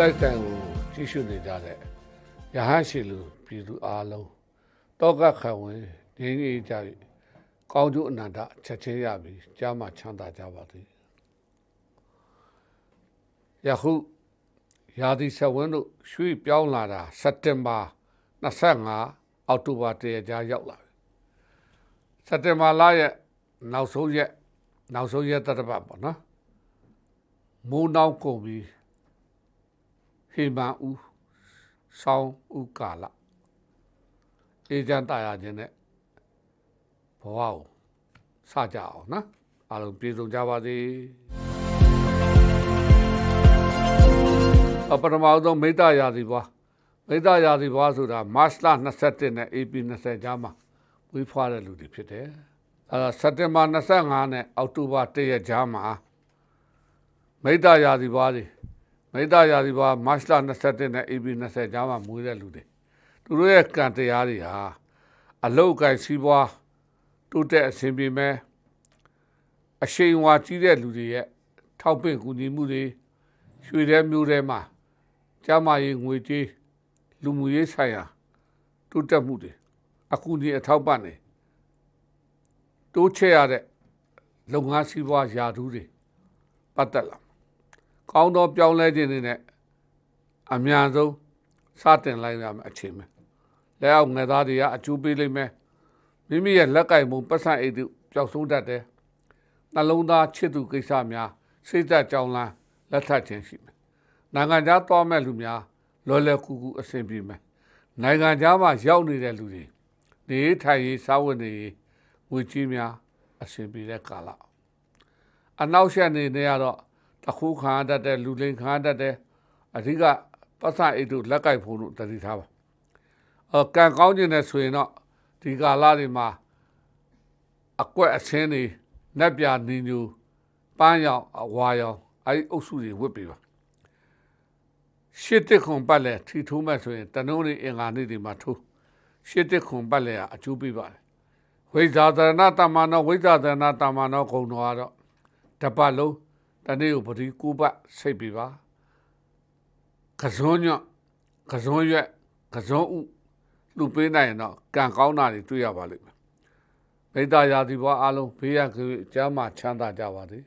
လိုက်တိုင်ကိုကြည့်ရှုနေကြတဲ့ရဟန်းရှိလူပြည်သူအားလုံးတောကခံဝင်ငြိမ်းအေးကြ၍ကောင်းကျိုးအနန္တချက်ချင်းရပြီးကြားမှချမ်းသာကြပါသည်ယခုရာသီဆက်ဝန်းတို့ရွှေ့ပြောင်းလာတာစက်တင်ဘာ25အောက်တိုဘာတရကြားရောက်လာပြီစက်တင်ဘာလရဲ့နောက်ဆုံးရက်နောက်ဆုံးရက်တစ်ပတ်ပေါ့နော်မိုးနှောင်းကုန်ပြီး ဟေမန်ဦးဆောင်းဦးကာလအေဂျန်တာယာခြင်းနဲ့ဘဝကိုစကြအောင်နော်အားလုံးပြေဆုံးကြပါစေအပထမဆုံးမိတ္တရာသီဘွားမိတ္တရာသီဘွားဆိုတာမတ်လ21နဲ့ AP 20ကြားမှာဝေးဖွားတဲ့လူတွေဖြစ်တယ်အဲဒါစက်တင်ဘာ25နဲ့အောက်တိုဘာ1ရက်ကြားမှာမိတ္တရာသီဘွားတွေ မိတ္တရာသီပါမတ်လ27နဲ့ AB 20ကြားမှာမွေးတဲ့လူတွေသူတို့ရဲ့ကံတရားတွေဟာအလုတ်ကိုင်စီးပွားတိုးတက်အဆင်ပြေမဲ့အရှိန်ဝါကြီးတဲ့လူတွေရဲ့ထောက်ပံ့ကူညီမှုတွေရွှေတဲ့မျိုးတွေမှာကျမရေးငွေကြေးလူမှုရေးဆိုင်ရာတိုးတက်မှုတွေအကူအညီအထောက်ပံ့တွေတိုးချဲ့ရတဲ့လုပ်ငန်းစီးပွားယာတူးတွေပတ်သက်လာ ကောင်းသောပြောင်းလဲခြင်းတွေနဲ့အမြန်ဆုံးစတင်လိုက်ရမယ်အချိန်ပဲလက်အောက်ငယ်သားတွေကအကျိုးပေးလိမ့်မယ်မိမိရဲ့လက်ကင်ပုံပတ်စံအိတ်တို့ပျောက်ဆုံးတတ်တယ်နှလုံးသားချစ်သူကိစ္စများစိတ်သက်ကြောင်းလန်းလက်ထပ်ခြင်းရှိမယ်နိုင်ငံခြားသွားမဲ့လူများလော်လည်ကူကူအဆင်ပြေမယ်နိုင်ငံခြားမှာရောက်နေတဲ့လူတွေနေထိုင်ရေးစားဝတ်နေရေးငွေကြီးများအဆင်ပြေတဲ့ကာလအနောက်ရှက်နေနေရတော့ တခုခံရတတ်တဲ့လူလိန်ခံရတတ်တဲ့အဓိကပတ်စံအိတ်တို့လက်ကိုက်ဖို့တို့တတိထားပါအကံကောင်းခြင်းနဲ့ဆိုရင်တော့ဒီကာလတွေမှာအကွက်အချင်းတွေနက်ပြနင်းညူပန်းရောင်အဝါရောင်အဲဒီအုပ်စုတွေဝတ်ပြီးပါရှစ်တစ်ခွန်ပတ်လဲထီထိုးမဲ့ဆိုရင်တနုံးလေးအင်္ဂါနေ့တွေမှာထိုးရှစ်တစ်ခွန်ပတ်လဲကအကျိုးပေးပါတယ်ဝိဇာသရဏတမ္မာနောဝိဇာသရဏတမ္မာနောဂုံတော်ကတော့တပတ်လုံး တနေ့ကိုပတိကိုပတ်စိတ်ပြပါကစုံညော့ကစုံရွက်ကစုံဥလူပေးနိုင်ရင်တော့ကံကောင်းတာတွေတွေ့ရပါလိမ့်မယ်မိတ္တရာသီဘွားအလုံးဘေးရန်ကင်းအကျမ်းမှာချမ်းသာကြပါစေ